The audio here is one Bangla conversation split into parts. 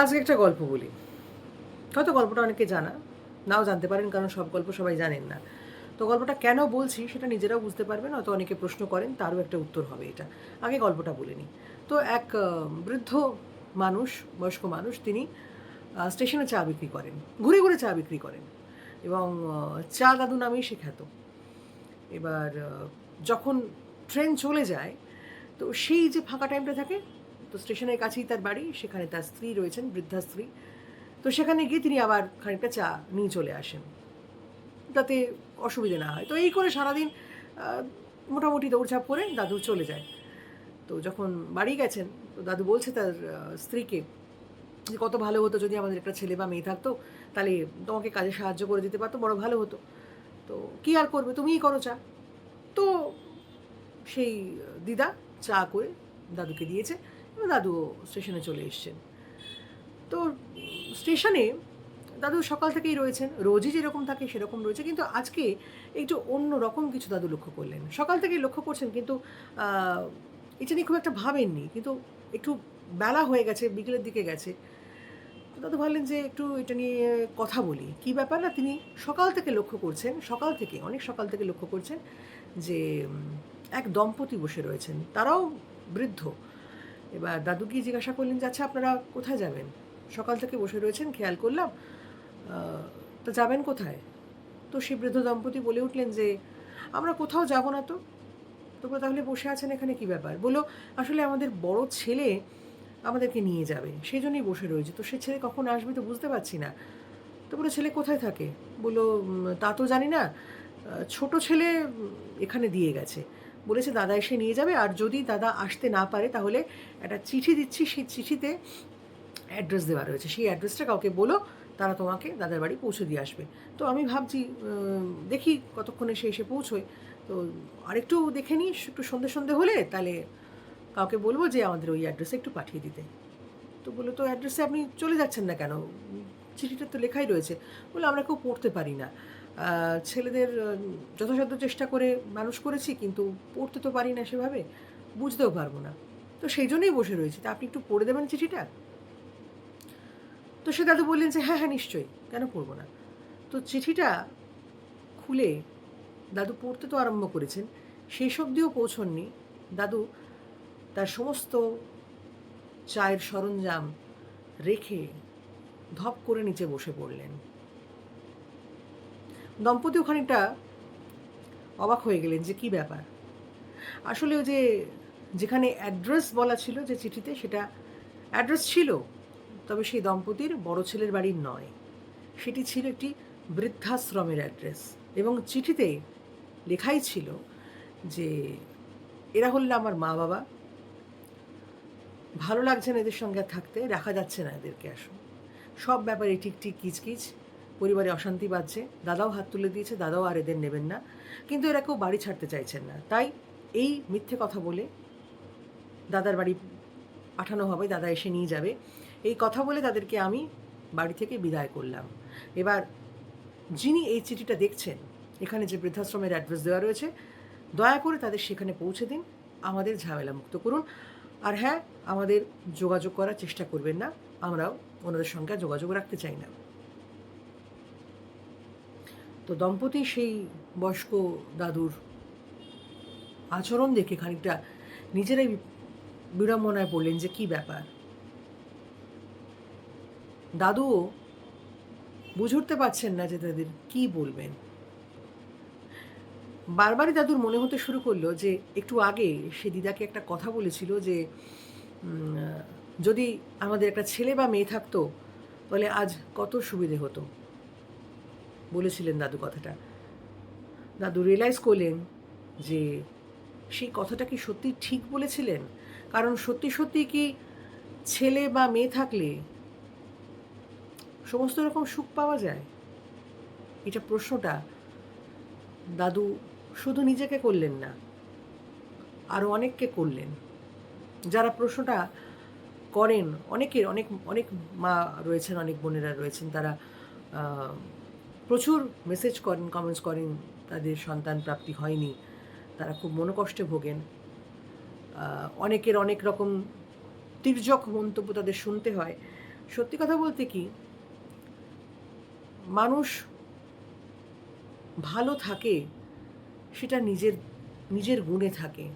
আজকে একটা গল্প বলি। হয়তো গল্পটা অনেকে জানা, নাও জানতে পারেন, কারণ সব গল্প সবাই জানেন না। তো গল্পটা কেন বলছি সেটা নিজেরাও বুঝতে পারবেন, হয়তো অনেকে প্রশ্ন করেন, তারও একটা উত্তর হবে এটা। আগে গল্পটা বলে নিই। তো এক বৃদ্ধ মানুষ, বয়স্ক মানুষ, তিনি স্টেশনে চা বিক্রি করেন, ঘুরে ঘুরে চা বিক্রি করেন এবং চা দাদু নামেই সে খ্যাত এবার যখন ট্রেন চলে যায়, তো সেই যে ফাঁকা টাইমটা থাকে তো স্টেশনের কাছেই তার বাড়ি, সেখানে তার স্ত্রী রয়েছেন বৃদ্ধা স্ত্রী তো সেখানে গিয়ে তিনি আবার খানিকটা চা নিয়ে চলে আসেন। তাতে অসুবিধে না হয়। তো এই করে সারাদিন মোটামুটি দৌড়ঝাঁপ করে দাদু চলে যায়। তো যখন বাড়ি গেছেন, তো দাদু বলছে তার স্ত্রীকে যে কত ভালো হতো যদি আমাদের একটা ছেলে বা মেয়ে থাকতো, তাহলে তোমাকে কাজে সাহায্য করে দিতে পারতো, বড় ভালো হতো। তো কী আর করবে? তুমিই করো চা। তো সেই দিদা চা করে দাদুকে দিয়েছে। দাদু স্টেশনে চলে এসছেন। তো স্টেশনে দাদু সকাল থেকেই রয়েছেন, রোজই যেরকম থাকে সেরকম রয়েছে, কিন্তু আজকে একটু অন্য রকম কিছু দাদু লক্ষ্য করলেন। সকাল থেকেই লক্ষ্য করছেন, কিন্তু এটা নিয়ে খুব একটা ভাবেননি, কিন্তু একটু বেলা হয়ে গেছে, বিকেলের দিকে গেছে। দাদু ভাবলেন যে একটু এটা নিয়ে কথা বলি। কি ব্যাপার না, তিনি সকাল থেকে লক্ষ্য করছেন, সকাল থেকে, অনেক সকাল থেকে লক্ষ্য করছেন যে এক দম্পতি বসে রয়েছেন। তারাও বৃদ্ধ। এবার দাদু গিয়ে জিজ্ঞাসা করলেন যে আচ্ছা আপনারা কোথায় যাবেন? সকাল থেকে বসে রয়েছেন খেয়াল করলাম। তো যাবেন কোথায়? তো সে বৃদ্ধ দম্পতি বলে উঠলেন যে আমরা কোথাও যাব না তো। তোমরা তাহলে বসে আছেন এখানে কি ব্যাপার? বলল আসলে আমাদের বড় ছেলে আমাদেরকে নিয়ে যাবে সেই জন্যই বসে রয়েছে। তো সে ছেলে কখন আসবে তো বুঝতে পারছি না। তো বলে ছেলে কোথায় থাকে? "উম, তা তো জানি না। ছোট ছেলে এখানে দিয়ে গেছে। বলেছে দাদা এসে নিয়ে যাবে, আর যদি দাদা আসতে না পারে তাহলে একটা চিঠি দিচ্ছি, সেই চিঠিতে অ্যাড্রেস দেওয়া রয়েছে। সেই অ্যাড্রেসটা কাউকে বলো, তারা তোমাকে দাদার বাড়ি পৌঁছে দিয়ে আসবে। তো আমি ভাবছি দেখি কতক্ষণে সে এসে পৌঁছোয়। তো আরেকটু দেখে নিই, একটু সন্ধে সন্ধে হলে তাহলে কাউকে বলব যে আমাদের ওই অ্যাড্রেসে একটু পাঠিয়ে দিতে। তো বলল, তো অ্যাড্রেসে আপনি চলে যাচ্ছেন না কেন? চিঠিটা তো লেখাই রয়েছে। বলে আমরা কেউ পড়তে পারি না। ছেলেদের যথাসাধ্য চেষ্টা করে মানুষ করেছি, কিন্তু পড়তে তো পারি না সেভাবে, বুঝতেও পারব না। তো সেই জন্যই বসে রয়েছি। তা আপনি একটু পড়ে দেবেন চিঠিটা? তো সে দাদু বললেন যে হ্যাঁ হ্যাঁ নিশ্চয়ই, কেন পড়ব না? তো চিঠিটা খুলে দাদু পড়তে তো আরম্ভ করেছেন। সেই অবধিও পৌঁছননি। দাদু তার সমস্ত চায়ের সরঞ্জাম রেখে ধপ করে নিচে বসে পড়লেন। দম্পতিও খানিকটা অবাক হয়ে গেলেন যে কি ব্যাপার। আসলে ওই যে যেখানে অ্যাড্রেস বলা ছিল যে চিঠিতে সেটা অ্যাড্রেস ছিল, তবে সেই দম্পতির বড় ছেলের বাড়ির নয়। সেটি ছিল একটি বৃদ্ধাশ্রমের অ্যাড্রেস এবং চিঠিতে লেখাই ছিল যে, এরা হলেন আমার মা বাবা। ভালো লাগছে না এদের সঙ্গে থাকতে, রাখা যাচ্ছে না এদেরকে আসুন সব ব্যাপারে টিকটিক, কিচকিচ পরিবারে অশান্তি বাজছে দাদাও হাত তুলে দিয়েছে, দাদাও আর এদের নেবেন না। কিন্তু এরা কেউ বাড়ি ছাড়তে চাইছেন না। তাই এই মিথ্যে কথা বলে দাদার বাড়ি পাঠানো হবে, দাদা এসে নিয়ে যাবে। এই কথা বলে তাদেরকে আমি বাড়ি থেকে বিদায় করলাম। এবার যিনি এই চিঠিটা দেখছেন, এখানে যে বৃদ্ধাশ্রমের অ্যাড্রেস দেওয়া রয়েছে, দয়া করে তাদের সেখানে পৌঁছে দিন, আমাদের ঝামেলা মুক্ত করুন। আর হ্যাঁ আমাদের যোগাযোগ করার চেষ্টা করবেন না, আমরাও ওনাদের সঙ্গে যোগাযোগ রাখতে চাই না। তো দম্পতি সেই বয়স্ক দাদুর আচরণ দেখে খানিকটা নিজেরাই বিড়ম্বনায় পড়লেন যে কি ব্যাপার। দাদুও বুঝে উঠতে পারছেন না যে তাদের কি বলবেন। বারবারই দাদুর মনে হতে শুরু করল যে একটু আগে সে দিদাকে একটা কথা বলেছিল যে যদি আমাদের একটা ছেলে বা মেয়ে থাকতো, তাহলে আজ কত সুবিধে হতো। বলেছিলেন দাদু কথাটা। দাদু রিয়েলাইজ করলেন যে সেই কথাটা কি সত্যি ঠিক বলেছিলেন? কারণ সত্যি সত্যি কি ছেলে বা মেয়ে থাকলে সমস্ত রকম সুখ পাওয়া যায়? এটা প্রশ্নটা দাদু শুধু নিজেকে করলেন না আরও অনেককে করলেন। যারা প্রশ্নটা করেন, অনেকের, অনেক অনেক মা রয়েছেন, অনেক বোনেরা রয়েছেন, তারা প্রচুর মেসেজ করেন কমেন্টস করেন, তাদের সন্তান প্রাপ্তি হয়নি, তারা খুব মনোকষ্টে ভোগেন। অনেকের অনেক রকম তির্যক মন্তব্য তাদের শুনতে হয়। সত্যি কথা বলতে কি, মানুষ ভালো থাকে, সেটা নিজের নিজের গুণে থাকে।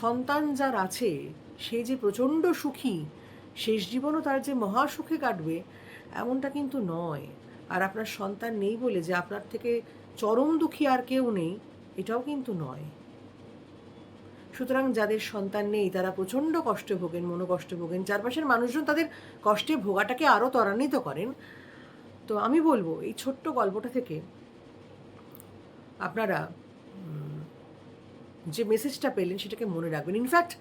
সন্তান যার আছে, সে যে প্রচণ্ড সুখী, শেষ জীবনও তার যে মহা সুখে কাটবে, এমনটা কিন্তু নয়। আর আপনার সন্তান নেই বলে যে আপনার থেকে চরম দুঃখী আর কেউ নেই, এটাও কিন্তু নয়। সুতরাং যাদের সন্তান নেই, তারা প্রচণ্ড কষ্টে ভোগেন, মনোকষ্টে ভোগেন। চারপাশের মানুষজন তাদের কষ্টে ভোগাটাকে আরও ত্বরান্বিত করেন। তো আমি বলব, এই ছোট্ট গল্পটা থেকে আপনারা যে মেসেজটা পেলেন সেটাকে মনে রাখবেন। ইনফ্যাক্ট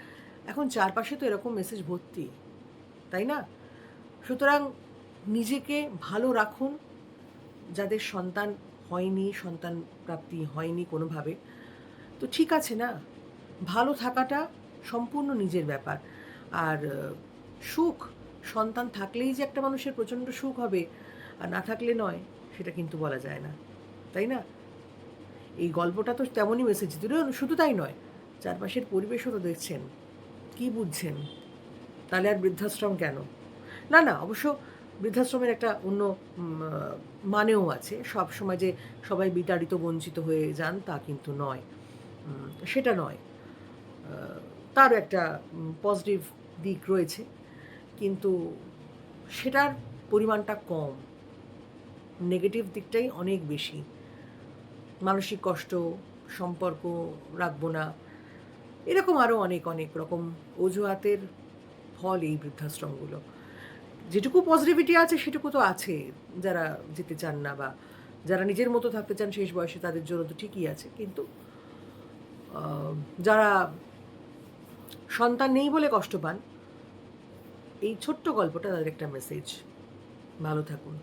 এখন চারপাশে তো এরকম মেসেজ ভর্তি, তাই না? সুতরাং নিজেকে ভালো রাখুন যাদের সন্তান হয়নি, সন্তান প্রাপ্তি হয়নি কোনোভাবে, তো ঠিক আছে না? ভালো থাকাটা সম্পূর্ণ নিজের ব্যাপার। আর সুখ, সন্তান থাকলেই যে একটা মানুষের প্রচণ্ড সুখ হবে, আর না থাকলে নয়, সেটা কিন্তু বলা যায় না। তাই না? এই গল্পটা তো তেমনই মেসেজ দিল, শুধু তাই নয়, চারপাশের পরিবেশও তো দেখছেন, কি বুঝছেন? তাহলে আর বৃদ্ধাশ্রম কেন? না না, অবশ্য বৃদ্ধাশ্রমের একটা অন্য মানেও আছে। সব সময় যে সবাই বিতাড়িত, বঞ্চিত হয়ে যান, তা কিন্তু নয়। সেটা নয়। তার একটা পজিটিভ দিক রয়েছে। কিন্তু সেটার পরিমাণটা কম। নেগেটিভ দিকটাই অনেক বেশি। মানসিক কষ্ট, সম্পর্ক রাখব না। এরকম আরও অনেক অনেক রকম অজুহাতের ফল এই বৃদ্ধাশ্রমগুলো। যেটুকু পজিটিভিটি আছে, সেটুকু তো আছে। যারা যেতে চান না বা যারা নিজের মতো থাকতে চান শেষ বয়সে, তাদের জন্য তো ঠিকই আছে। কিন্তু যারা সন্তান নেই বলে কষ্ট পান, এই ছোট্ট গল্পটা তাদের একটা মেসেজ ভালো থাকুন।